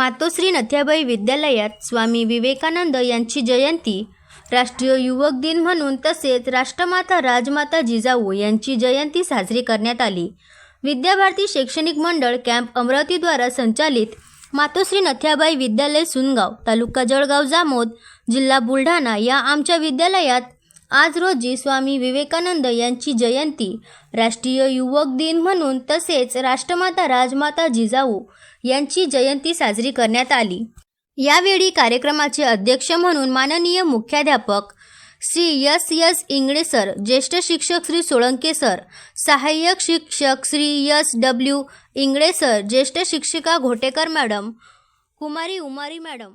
मातोश्री नथ्याबाई विद्यालयात स्वामी विवेकानंद यांची जयंती राष्ट्रीय युवक दिन म्हणून तसेच राष्ट्रमाता राजमाता जिजाऊ यांची जयंती साजरी करण्यात आली. विद्याभारती शैक्षणिक मंडळ कॅम्प अमरावतीद्वारा संचालित मातोश्री नथ्याबाई विद्यालय सुनगाव तालुका जळगाव जामोद जिल्हा बुलढाणा या आमच्या विद्यालयात आज रोजी स्वामी विवेकानंद यांची जयंती. राष्ट्रीय युवक दिन म्हणून तसेच राष्ट्रमाता राजमाता जिजाऊ यांची जयंती साजरी करण्यात आली. यावेळी कार्यक्रमाचे अध्यक्ष म्हणून माननीय मुख्याध्यापक Shri S S Ingale sir ज्येष्ठ शिक्षक श्री सोळंके सर सहाय्यक शिक्षक Shri S W Ingale sir ज्येष्ठ शिक्षिका घोटेकर मॅडम कुमारी उमारी मॅडम